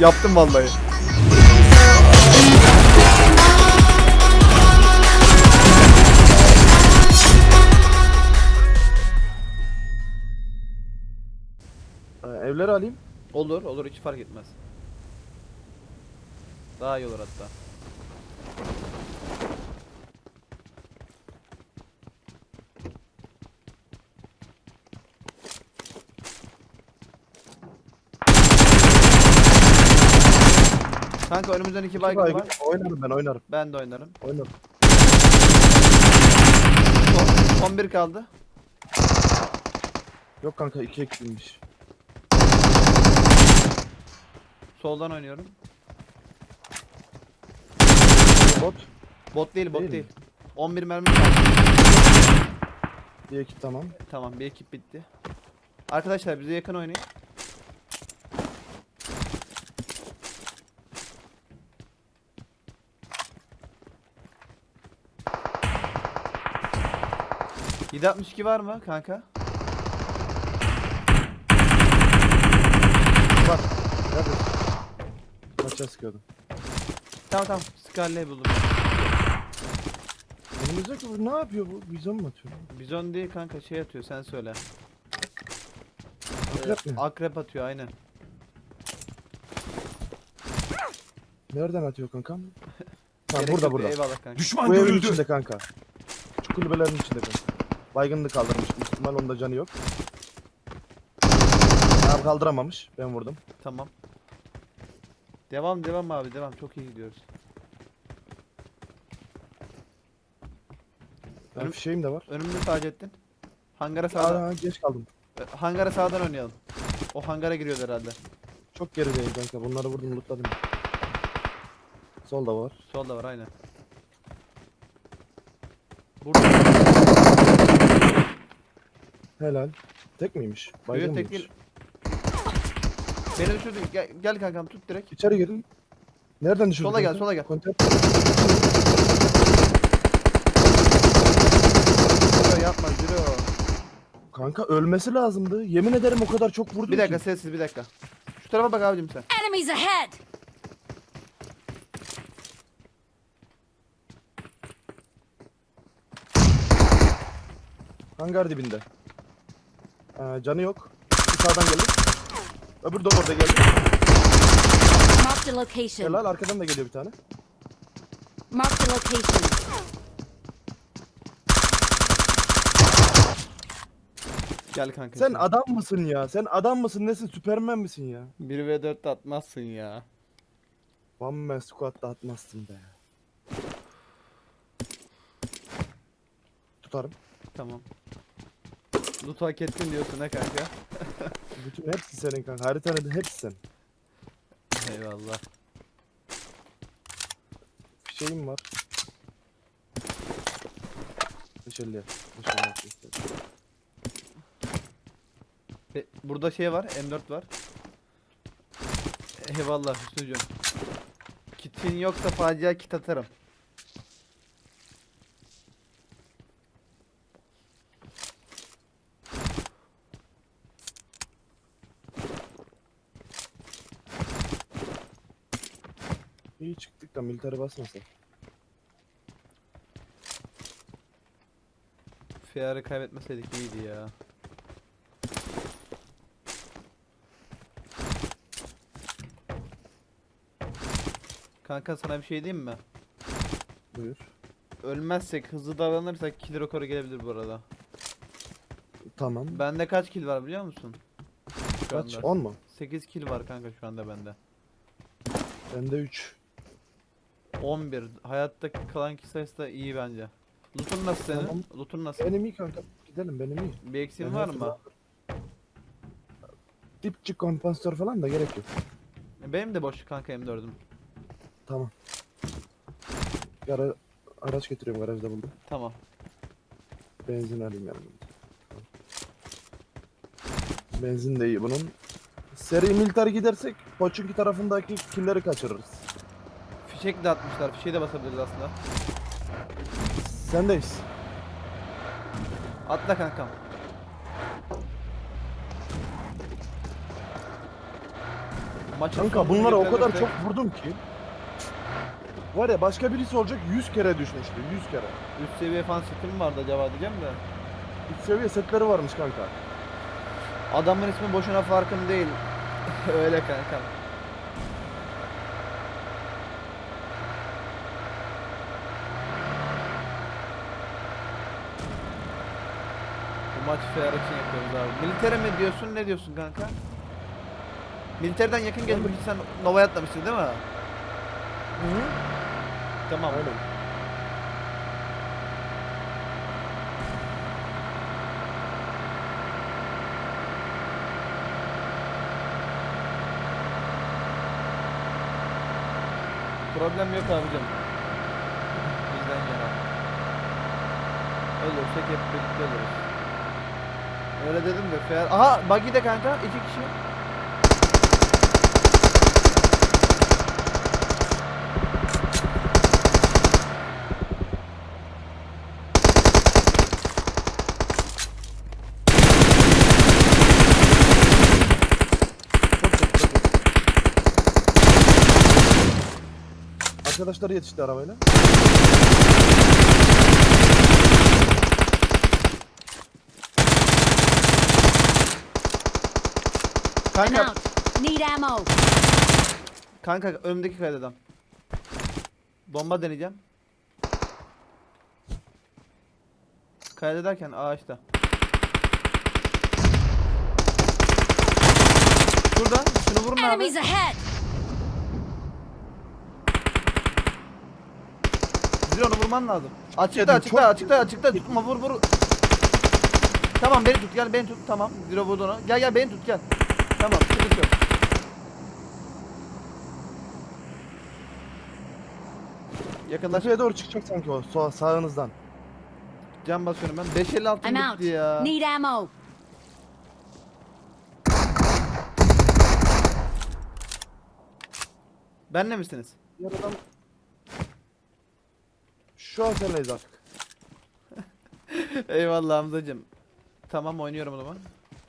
Yaptım vallahi. Ee, evleri alayım. Olur, olur hiç fark etmez. Daha iyi olur hatta. Kanka önümüzden iki baygın var. Oynarım ben oynarım. Ben de oynarım. Oynarım. Son, son bir kaldı. Yok kanka iki eksilmiş. Soldan oynuyorum. Bot. Bot değil, bot Değil değil. 11 mermi kaldı. Bir ekip tamam. Tamam, bir ekip bitti. Arkadaşlar bize yakın oynayın. ...762 var mı kanka? Bak. Nerede? Maça sıkıyordum. Tamam tamam, Scarlet'i buldum. Önümüzdeki bu ne yapıyor bu? Bizon mu atıyor? Bizon değil kanka, şey atıyor sen söyle. Akrep mi? Akrep atıyor aynen. Nereden atıyor kankam? Ha Gerek burada yok, burada. Eyvallah kanka. Düşman Bu evin görüldü. içinde kanka. Kulübelerin içinde kanka. Baygınlığı kaldırmış. Büyük ihtimal onda canı yok. Abi kaldıramamış. Ben vurdum. Tamam. Devam devam abi devam, çok iyi gidiyoruz. Ben Önüm- fişeğim de var. Önümde Taceddin. Hangara sağdan. Aa geç kaldım. E, Hangara sağdan oynayalım. O hangara giriyordu herhalde. Çok gerideyim kanka. Bunları vurdum lootladım. Solda var. Solda var aynen. Burada. Helal. Tek miymiş? Baygın Yok tek mıymış? değil. Beni düşürdün. Gel, gel kankam tut direkt. İçeri girin. Nereden düşürdün? Sola gel, kanka? sola gel. Kontak. Zero yapma zero. Kanka ölmesi lazımdı. Yemin ederim o kadar çok vurdum Bir dakika ki. sessiz bir dakika. Şu tarafa bak abicim sen. Enemies ahead! Hangar dibinde. Ee, canı yok. Sağdan gelir. Öbür de orada geldi. Marked a location. Helal arkadan da geliyor bir tane. Marked a location. Gel kanka. Sen adam mısın ya? Sen adam mısın? Nesin? Süpermen misin ya? 1 ve 4 atmazsın ya. One man squat'ta atmazsın be. Tutarım. Tamam. Loot hak ettin diyorsun ha kanka. Bütün hepsi senin kanka. Haritanın hepsi sen. Eyvallah. Şeyim var. Neşeli. E, burada şey var, M4 var. Eyvallah Hüsnü'cüm. Kitin yoksa facia kit atarım. İyi çıktık da militeri basmasa. Fiyarı kaybetmeseydik iyiydi ya. Kanka sana bir şey diyeyim mi? Buyur. Ölmezsek, hızlı davranırsak kill rekoru gelebilir bu arada. Tamam. Bende kaç kill var biliyor musun? Şu Kaç? anda. 10 mu? 8 kill var kanka şu anda bende. Bende 3. 11. Hayatta kalan kişi sayısı da iyi bence. Loot'un nasıl senin? Tamam. Loot'un nasıl? Benim iyi kanka. Gidelim benim iyi. Bir eksiğin var mı? Dipçik kompansatör falan da gerek yok. Benim de boş kanka M4'üm. Tamam. Bir ara, araç getiriyorum garajda buldum. Tamam. Benzin alayım yanımda. Benzin de iyi bunun. Seri militer gidersek Poçinki tarafındaki killeri kaçırırız. Fişek de atmışlar. Fişeği de basabiliriz aslında. Sendeyiz. Atla kankam. Maçın Kanka bunlara o kadar çok vurdum ki. Var ya başka birisi olacak 100 kere düşmüştü 100 kere. Üst seviye fan seti mi vardı acaba diyeceğim de. Üst seviye setleri varmış kanka. Adamın ismi boşuna farkın değil. Öyle kanka. Bu maç fair için yapıyoruz abi. Militere mi diyorsun ne diyorsun kanka? Militerden yakın gelmiş sen Nova'ya atlamıştın değil mi? Hı -hı. Tamam. Aynen. Problem yok abicim. Bizden yana. Ölürsek hep birlikte ölürüz. Öyle dedim de fair. Aha buggy de kanka iki kişi. Arkadaşları yetişti arabayla. I'm Kanka out. Need ammo. kanka önümdeki kayadan. Bomba deneyeceğim. Kayada derken ağaçta. Şurada şunu vurun abi. Enemies ahead. Zil onu vurman lazım. Açıkta Yedim, açıkta çok- açıkta açıkta tutma vur vur. Tamam beni tut gel beni tut tamam. Zero vurdu onu. Gel gel beni tut gel. Tamam sıkıntı yok. Yakınlaş. Tepeye doğru çıkacak sanki o sağ, sağınızdan. Cam basıyorum ben. 556 I'm out. bitti ya. Need ammo. Benle misiniz? Diğer adam... Şu an senleyiz artık. Eyvallah Hamzacım. Tamam oynuyorum o zaman.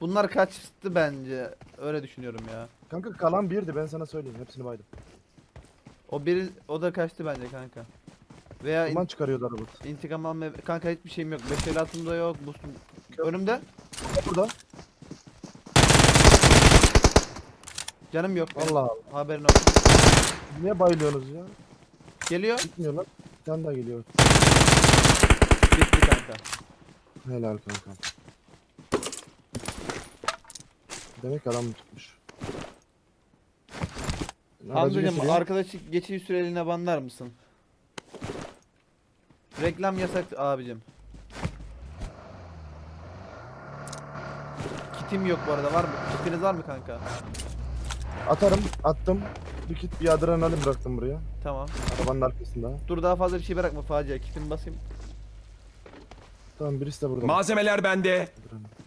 Bunlar kaçtı bence. Öyle düşünüyorum ya. Kanka kalan birdi ben sana söyleyeyim hepsini baydım. O bir o da kaçtı bence kanka. Veya in- Duman çıkarıyordu araba. intikam alma kanka hiçbir şeyim yok. 556'm yok. Boostum. Önümde. Burada. Canım yok. Allah Allah. Haberin olsun. Niye bayılıyorsunuz ya? Geliyor. Gitmiyor lan. Bir tane daha geliyor. Bitti kanka. Helal kankam. Demek adam tutmuş. Getiriyor. arkadaşı geçici süreliğine banlar mısın? Reklam yasak abicim. Kitim yok bu arada var mı? Kitiniz var mı kanka? Atarım, attım. Bir kit bir adrenalin bıraktım buraya. Tamam. Arabanın arkasında. Dur daha fazla bir şey bırakma facia. Kitimi basayım. Tamam birisi de burada. Malzemeler bende. Adrenalin.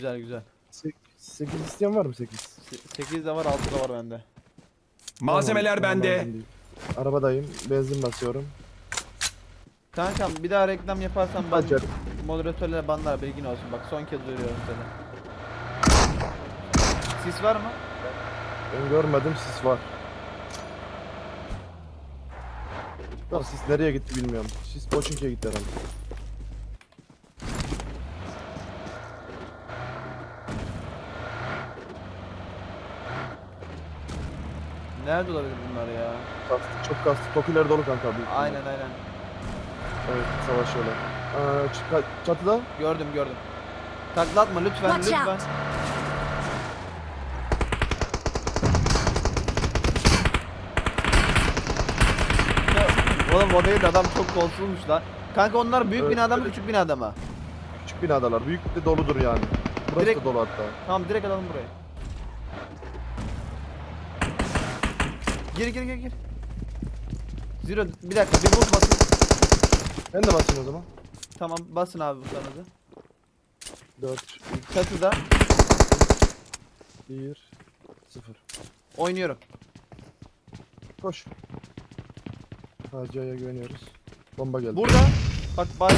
Güzel güzel. Sek- 8 isteyen var mı 8? 8 de var 6 da var bende. Malzemeler bende. Arabadayım. Benzin basıyorum. Kankam bir daha reklam yaparsan ben Hacer. moderatörle banlar bilgin olsun. Bak son kez uyarıyorum seni. Sis var mı? Ben görmedim sis var. Tamam sis nereye gitti bilmiyorum. Sis Poçinki'ye gitti herhalde. Nerede olabilir bunlar ya? Kastı, çok kastı. Tokiler dolu kanka. büyük. Aynen aynen. Evet savaşıyorlar. Aa, ç- çatıda. Gördüm gördüm. Takla atma lütfen Watch lütfen. out. Ya, Oğlum o değil adam çok kolsuzmuş lan. Kanka onlar büyük Evet, binada mı evet. küçük binada mı? Küçük binadalar. Büyük de doludur yani. Burası Direkt- da dolu hatta. Tamam direkt alalım burayı. Gir gir gir gir. Zero bir dakika bir vur basın. Ben de basayım o zaman. Tamam basın abi bu sanırı. 4, Çatıda 1, 0. oynuyorum. Koş. Hacı'ya güveniyoruz. Bomba geldi. Burada bak bari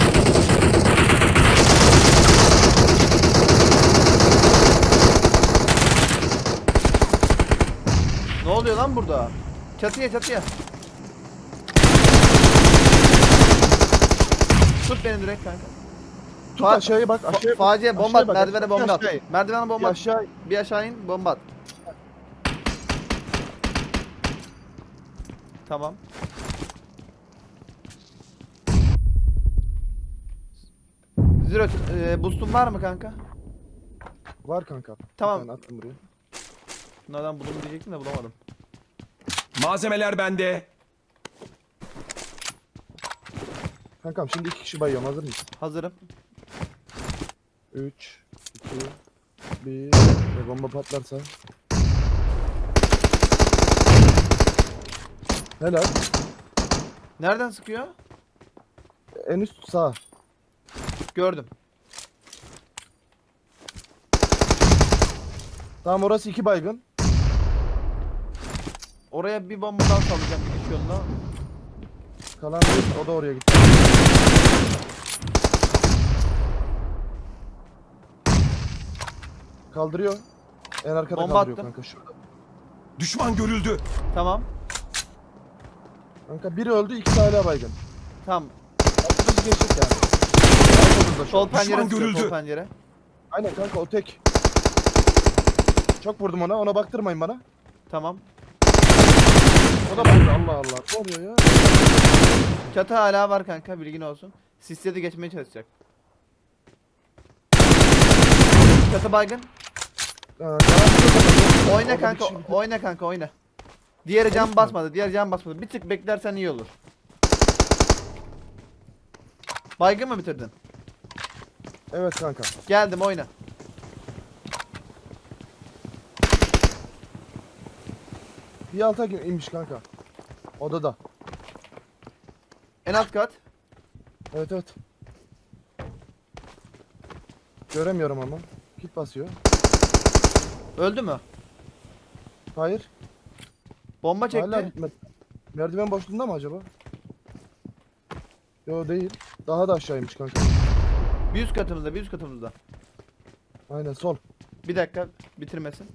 Ne oluyor lan burada? Çatıya çatıya. Tut beni direkt kanka. Tut Fa- aşağıya bak Fa- aşağıya bak. faciye bomba at, merdivene bomba at. Merdivene bomba at. aşağı Bir aşağı in, bomba at. Tamam. Zero, e, boost'un var mı kanka? var kanka. Tamam. tane attım buraya. Bunlardan buldum diyecektim de bulamadım. Malzemeler bende. Kankam şimdi iki kişi bayıyorum hazır mısın? Hazırım. 3 2 1 ve bomba patlarsa. Helal. Nereden sıkıyor? En üst sağ. Gördüm. Tamam orası iki baygın. Oraya bir bomba daha sallayacağım gidiş yoluna. Kalan bir o da oraya gitti. Kaldırıyor. En arkada Bomba kaldırıyor attım. kanka şurada. Düşman görüldü. Tamam. Kanka biri öldü ikisi hala baygın. Tamam. Altımız geçecek yani. Altımızda şu Sol an. pencere sıkıyor, sol görüldü. pencere. Aynen kanka o tek. Çok vurdum ona ona baktırmayın bana. Tamam. O da bayıldı Allah Allah. Ne oluyor ya? Çatı hala var kanka bilgin olsun. Sisle de geçmeye çalışacak. Çatı baygın. Oyna kanka, kişi- oyna kanka, oyna. Diğeri cam basmadı, diğer cam basmadı. Bir tık beklersen iyi olur. Baygın mı bitirdin? Evet kanka. Geldim oyna. Bir alta inmiş kanka. Odada. En alt kat. Evet evet. Göremiyorum ama. Kit basıyor. Öldü mü? Hayır. Bomba çekti. Hala bitmedi. Merdiven boşluğunda mı acaba? Yo değil. Daha da aşağıymış kanka. Bir üst katımızda, bir üst katımızda. Aynen sol. Bir dakika bitirmesin.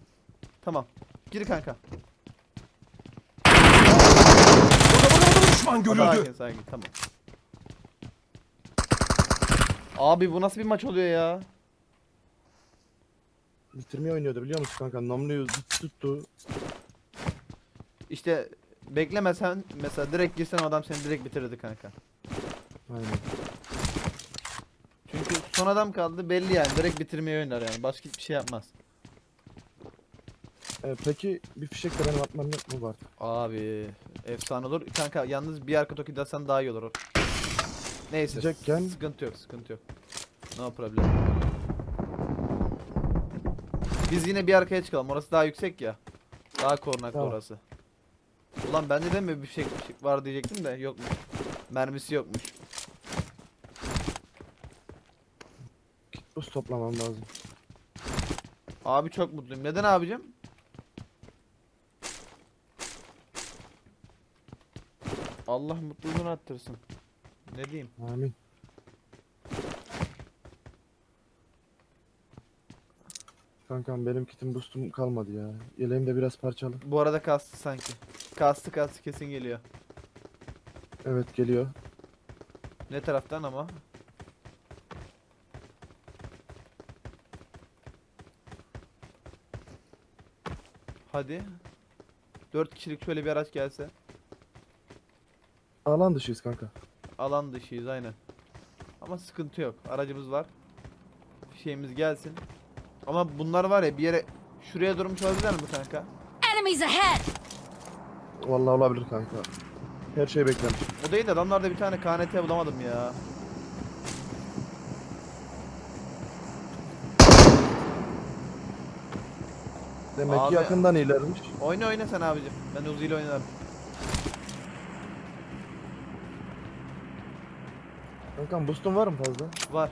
Tamam. Gir kanka. Düşman görüldü. Sakin sakin tamam. Abi bu nasıl bir maç oluyor ya? Bitirmeyi oynuyordu biliyor musun kanka? Namluyu tuttu. İşte beklemesen mesela direkt girsen adam seni direkt bitirirdi kanka. Aynen. Çünkü son adam kaldı belli yani direkt bitirmeyi oynar yani başka hiçbir şey yapmaz. Ee, peki bir fişek de benim atmam yok mu var? Abi efsane olur. Kanka yalnız bir arka toki dasan daha iyi olur. Neyse. Sıcakken- Sıkıntı yok, sıkıntı yok. No problem. Biz yine bir arkaya çıkalım. Orası daha yüksek ya. Daha korunaklı Tamam. orası. Ulan bende de mi bir şey, bir şey var diyecektim de yokmuş. Mermisi yokmuş. Buz toplamam lazım. Abi çok mutluyum. Neden abicim? Allah mutluluğunu arttırsın. Ne diyeyim? Amin. Kankam benim kitim boostum kalmadı ya. Yeleğim de biraz parçalı. Bu arada kastı sanki. Kastı kastı kesin geliyor. Evet geliyor. Ne taraftan ama? Hadi. 4 kişilik şöyle bir araç gelse. Alan dışıyız kanka. Alan dışıyız aynen. Ama sıkıntı yok. Aracımız var. Şeyimiz gelsin. Ama bunlar var ya bir yere şuraya durmuş olabilirler mi kanka? Enemies ahead! Vallahi olabilir kanka. Her şey beklenir. O değil de adamlarda bir tane KNT bulamadım ya. Demek Abi- ki yakından ilerlemiş. Oyna oyna sen abicim. Ben Uzi ile oynarım. Kankam boostun var mı fazla? Var.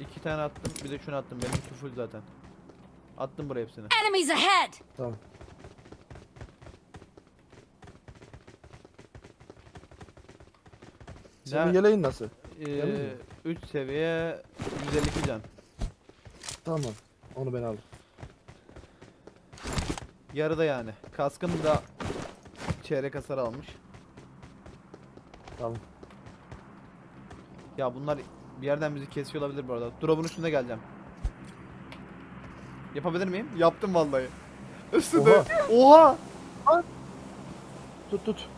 İki tane attım. Bir de şunu attım. Benimki full zaten. Attım buraya hepsini. Enemies ahead! Tamam. Senin Ne- yeleğin nasıl? Ee, 3 seviye 152 can. Tamam. Onu ben aldım. Yarıda yani. Kaskım da çeyrek hasar almış. Tamam. Ya bunlar bir yerden bizi kesiyor olabilir bu arada. Drop'un üstünde geleceğim. Yapabilir miyim? Yaptım vallahi. Üstünde. Oha! Tut tut.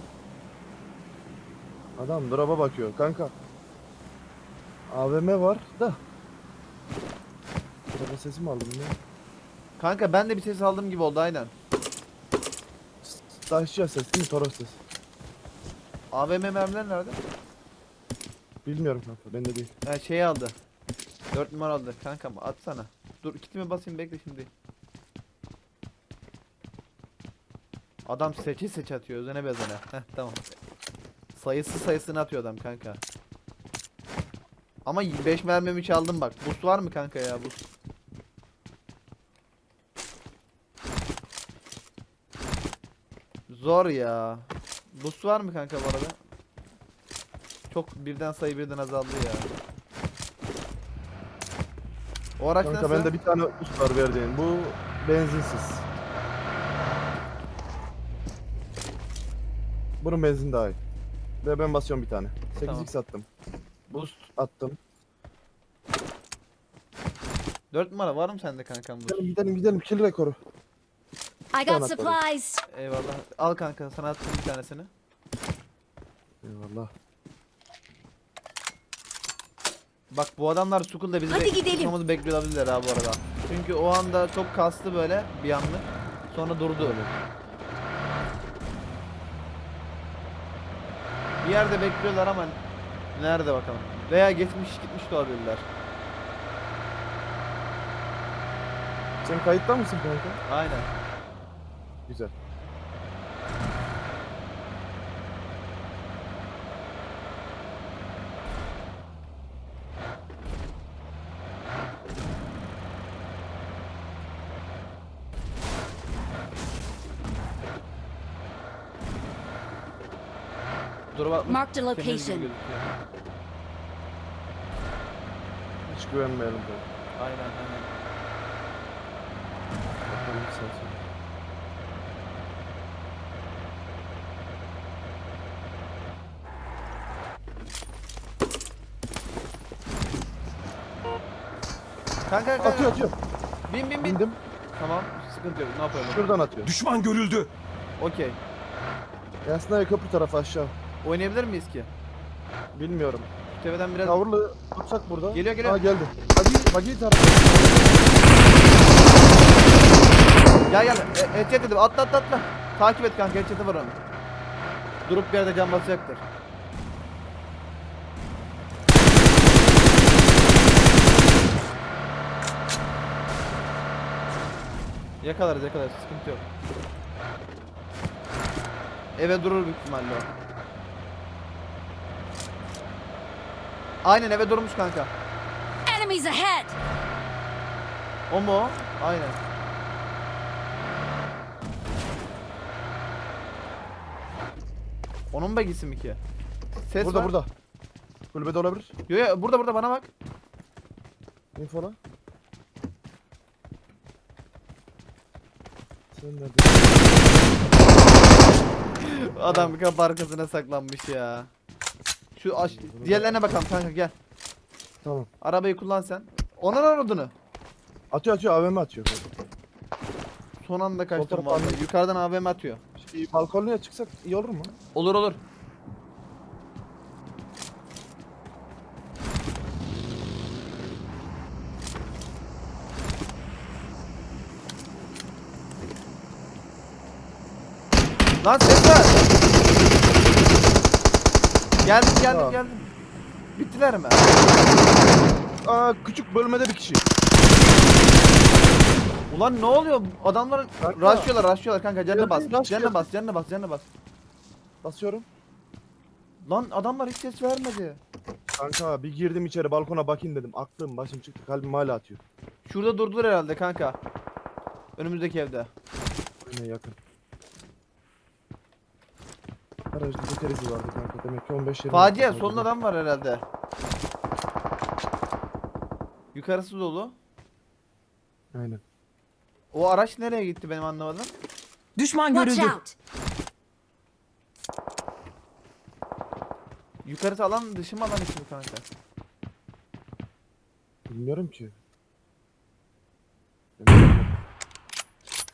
Adam drop'a bakıyor kanka. AVM var da. Araba sesi mi aldım ya? Kanka ben de bir ses aldığım gibi oldu aynen. Taşçı ses değil mi? Toros ses. AVM mermiler nerede? Bilmiyorum kanka ben de değil. Ha şey aldı. 4 numara aldı. Kanka atsana. Dur kitimi basayım bekle şimdi. Adam seçi seç atıyor özene bezene. Heh tamam. Sayısı sayısını atıyor adam kanka. Ama 5 mermimi çaldım bak. Boost var mı kanka ya boost? Zor ya. Boost var mı kanka bu arada? Çok birden sayı birden azaldı ya. O araç Kanka nasıl? bende bir tane boost var verdiğin. Bu benzinsiz. Bunun benzin daha iyi. Ve ben basıyorum bir tane. 8x attım. Boost. Attım. 4 numara var mı sende kankam boost? Gidelim gidelim gidelim kill rekoru. I Tamam, got supplies. Eyvallah. Al kanka sana attım bir tanesini. Eyvallah. Bak bu adamlar Sukul'da bizi Hadi bek- gidelim. tutmamızı bekliyor olabilirler ha bu arada. Çünkü o anda çok kastı böyle bir anlık. Sonra durdu. Bir yerde bekliyorlar ama nerede bakalım. Veya geçmiş gitmiş de olabilirler. Sen kayıtta mısın kanka? Aynen. Güzel. Bak. Marked a temiz gibi location. gözüküyor. Hiç güvenmeyelim kanka. Aynen aynen. Bakalım sonra. Kanka kanka. Atıyor atıyor. Bin bin bin. Bindim. Tamam. Sıkıntı yok. Ne yapalım? Şuradan atıyor. Düşman görüldü. Okey. Yasnaya köprü tarafı aşağı. Oynayabilir miyiz ki? Bilmiyorum. Tepeden biraz Cover'lı tutsak burada. Geliyor, geliyor. Aa geldi. Bagi, bagi tarafı. Gel gel. E, headshot dedim. Atla atla atla. Takip et kanka. Headshot'ı var onun. Durup bir yerde can basacaktır. Yakalarız yakalarız. Sıkıntı yok. Eve durur büyük ihtimalle o. Aynen eve durmuş kanka. Enemies ahead. O mu o? Aynen. Onun bagisi mi ki? Ses burada var. burada. Kulübede olabilir. Yo yo burada burada bana bak. Infola. Sen nerede? Adam kapı arkasına saklanmış ya. Şu aş diğerlerine bakalım kanka gel. Tamam. Arabayı kullan sen. Onun aradığını. Atıyor atıyor AVM atıyor. Son anda kaçtım vallahi. Yukarıdan AVM atıyor. Şey, balkonluya çıksak iyi olur mu? Olur olur. Lan ses var. Geldim geldim Tamam. geldim. Bittiler mi? Aa küçük bölmede bir kişi. Ulan ne oluyor? Adamlar Kanka. rushlıyorlar kanka canına bas. Canına bas canına bas canına bas. Basıyorum. Lan adamlar hiç ses vermedi. Kanka bir girdim içeri balkona bakayım dedim. Aklım başım çıktı. Kalbim hala atıyor. Şurada durdular herhalde kanka. Önümüzdeki evde. Aynen yakın. Bir keresi vardı kanka. Demek ki 15 20. Facia kaldı. adam var herhalde. Yukarısı dolu. Aynen. O araç nereye gitti benim anlamadım. Düşman Watch görüldü. out! Yukarısı alan dışı mı alan içi mi kanka? Bilmiyorum ki.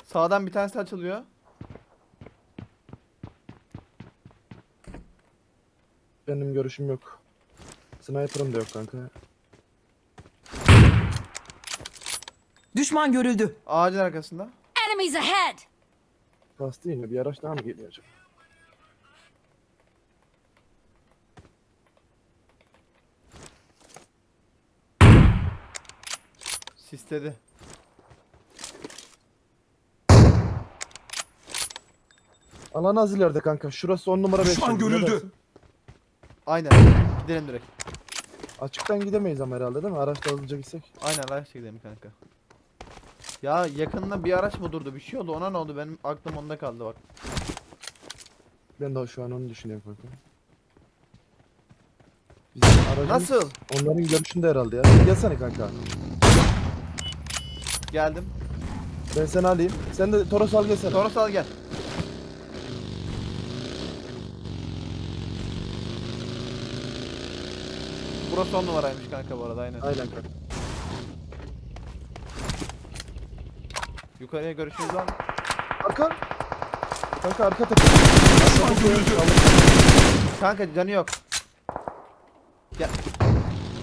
Sağdan bir tanesi açılıyor. Benim görüşüm yok. Sniper'ım da yok kanka. Düşman görüldü. Ağacın arkasında. Enemies ahead! Kastı yine bir araç daha mı geliyor acaba? Sisledi. Alan az ileride kanka. Şurası 10 numara 5. Düşman görüldü. Aynen. Gidelim direkt. Açıktan gidemeyiz ama herhalde değil mi? Araçla hızlıca gitsek. Aynen araç gidelim kanka. Ya yakında bir araç mı durdu? Bir şey oldu. Ona ne oldu? Benim aklım onda kaldı bak. Ben de şu an onu düşünüyorum kanka. Bizim aracımız Nasıl? onların görüşünde herhalde ya. Gelsene kanka. Geldim. Ben seni alayım. Sen de Toros al gelsene. Toros al gel. Burası on numaraymış kanka bu arada aynen. Aynen kanka. Yukarıya görüşürüz mı? Arka. Kanka arka tepe. Kanka canı yok. Gel.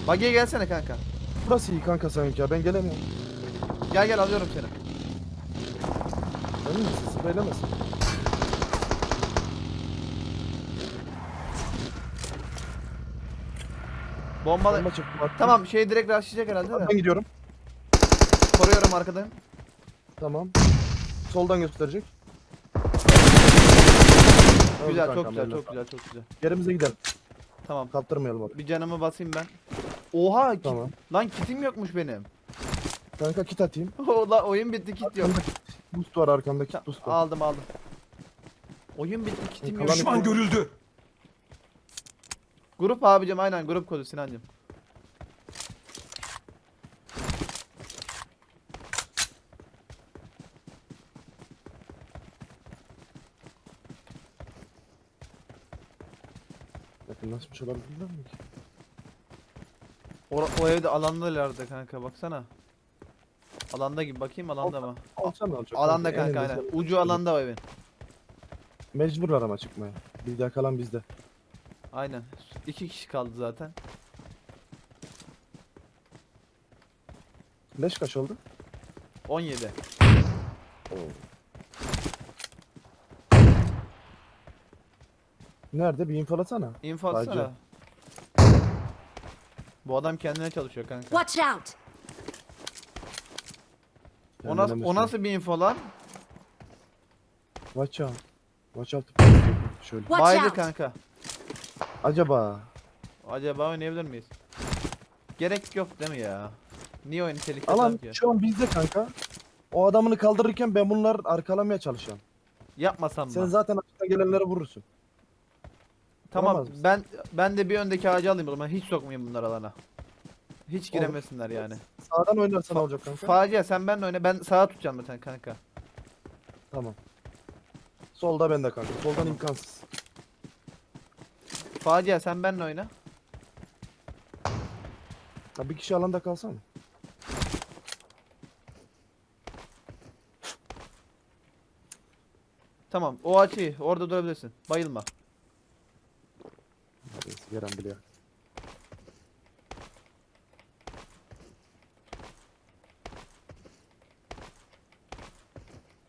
Bagiye gelsene kanka. Burası iyi kanka sanki ya. Ben gelemiyorum. Gel gel alıyorum seni. Misin? Spreylemesin. Bombalı. Bomba çıktı. attım. Tamam şey direkt rushlayacak herhalde Ben gidiyorum. Koruyorum arkadan. Tamam. Soldan gösterecek. Güzel çok güzel çok güzel çok güzel. Yerimize gidelim. Tamam. Kaptırmayalım orayı. Bir canımı basayım ben. Oha kit. Tamam. Lan kitim yokmuş benim. Kanka kit atayım. Ola oyun bitti kit yok. Arkamda Boost var arkamda kit boost var. aldım aldım. Oyun bitti kitim yok. Düşman görüldü. Grup abicim aynen grup kodu Sinancım. Yakınlaşmış olabilirler mi ki? O, o evde alanda ileride kanka baksana. Alanda gibi bakayım alanda mı? Ne olacak? Alanda kanka, kanka en aynen. Ucu alanda o evin. Mecburlar ama çıkmaya. Bizde kalan bizde. Aynen. İki kişi kaldı zaten. Leş kaç oldu? 17. Nerede? Bir infolasana. Info Sadece. atsana. Bu adam kendine çalışıyor kanka. Watch out! O nasıl, o nasıl bir info lan? Watch out. Watch out. Şöyle. Watch Baydı out! kanka. Acaba Acaba oynayabilir miyiz? Gerek yok değil mi ya? Niye oyunu tehlikeli alan ki? şu an bizde kanka. O adamını kaldırırken ben bunlar arkalamaya çalışıyorum. Yapmasam Sen mı? zaten açıktan gelenlere vurursun. Tamam vuramaz mısın? ben ben de bir öndeki ağacı alayım o zaman hiç sokmayayım bunlar alana. Hiç Olur. giremesinler yani. Sağdan oynarsan olacak kanka. Facia sen benle oyna ben sağa tutacağım zaten kanka. tamam. Solda bende kanka. Soldan imkansız. Facia sen benle oyna. Ha, bir kişi alanda kalsana. Tamam o açıyı orada durabilirsin. Bayılma. Gelen biliyor.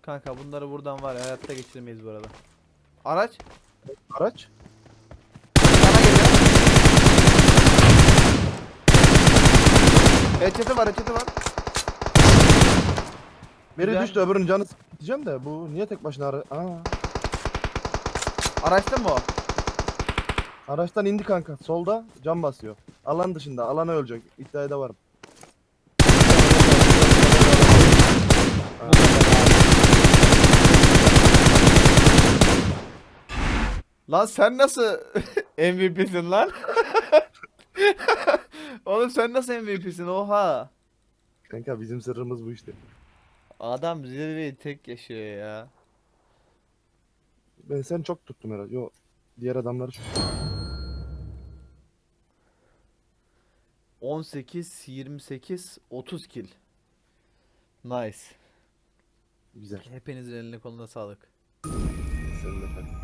Kanka bunları buradan var ya hayatta geçirmeyiz bu arada. Araç Araç. sana geliyor. Headshot'ı var headshot'ı var. Biri Güzel. düştü öbürünün canı diyeceğim de bu niye tek başına ara... Aa, Araçta mı o? araçtan indi kanka. Solda cam basıyor. Alan dışında. Alana ölecek. İddiaya varım. Lan sen nasıl MVP'sin lan? Oğlum sen nasıl MVP'sin oha. Kanka bizim sırrımız bu işte. Adam zirveyi tek yaşıyor ya. Ben seni çok tuttum herhalde. Yo diğer adamları çok 18, 28, 30 kill. Nice. güzel. Hepinizin eline koluna sağlık. Sen de tabii.